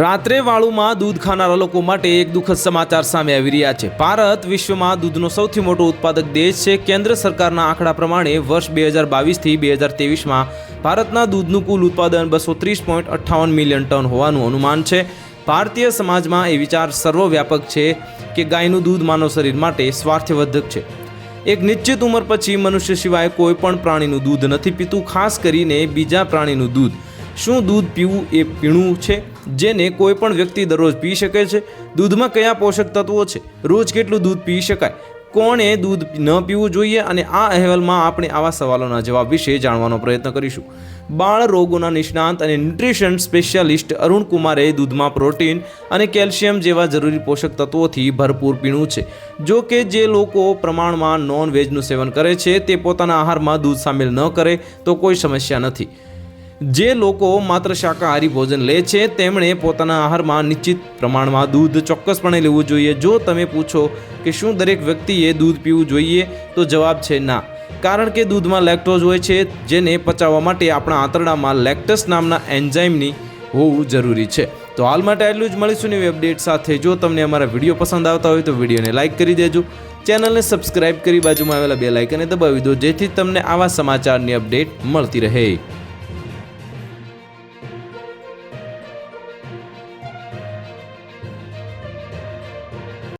રાત્રે વાળુમાં દૂધ ખાનારા લોકો માટે એક દુઃખદ સમાચાર સામે આવી રહ્યા છે. ભારત વિશ્વમાં દૂધનો સૌથી મોટો ઉત્પાદક દેશ છે. કેન્દ્ર સરકારના આંકડા પ્રમાણે વર્ષ બે હજાર બાવીસથી બે હજાર ત્રેવીસમાં ભારતના દૂધનું કુલ ઉત્પાદન બસો ત્રીસ પોઈન્ટ અઠ્ઠાવન મિલિયન ટન હોવાનું અનુમાન છે. ભારતીય સમાજમાં એ વિચાર સર્વવ્યાપક છે કે ગાયનું દૂધ માનવ શરીર માટે સ્વાર્થવર્ધક છે. એક નિશ્ચિત ઉંમર પછી મનુષ્ય સિવાય કોઈ પણ પ્રાણીનું દૂધ નથી પીતું, ખાસ કરીને બીજા પ્રાણીનું દૂધ. શું દૂધ પીવું એ પીણું છે? જેને કોઈ પણ વ્યક્તિ દરરોજ પી શકે છે. દૂધમાં કયા પોષક તત્વો છે? રોજ કેટલું દૂધ પી શકાય? કોણે દૂધ ન પીવું જોઈએ અને આ અહેવાલમાં આપણે આવા સવાલોના જવાબ વિશે જાણવાનો પ્રયત્ન કરીશું. બાળ રોગોના નિષ્ણાંત અને ન્યુટ્રિશન સ્પેશિયાલિસ્ટ અરુણ કુમારે દૂધમાં પ્રોટીન અને કેલ્શિયમ જેવા જરૂરી પોષક તત્વોથી ભરપૂર પીણું છે. જો કે જે લોકો પ્રમાણમાં નોન વેજનું સેવન કરે છે, તે પોતાના આહારમાં દૂધ સામેલ ન કરે, તો કોઈ સમસ્યા નથી. જે લોકો માત્ર શાકાહારી ભોજન લે છે, તેમણે પોતાના આહારમાં નિશ્ચિત પ્રમાણમાં દૂધ ચોક્કસપણે લેવું જોઈએ. જો તમે પૂછો કે શું દરેક વ્યક્તિએ દૂધ પીવું જોઈએ, તો જવાબ છે ના. કારણ કે દૂધમાં લેક્ટોઝ હોય છે, જેને પચાવવા માટે આપણા આંતરડામાં લેક્ટસ નામના એન્ઝાઇમની હોવું જરૂરી છે. તો હાલ માટે આટલું જ. મળીશું નવી અપડેટ સાથે. જો તમને અમારા વીડિયો પસંદ આવતા હોય, તો વિડીયોને લાઇક કરી દેજો. ચેનલને સબસ્ક્રાઇબ કરી બાજુમાં આવેલા બે લાઇકને દબાવી દો, જેથી તમને આવા સમાચારની અપડેટ મળતી રહે.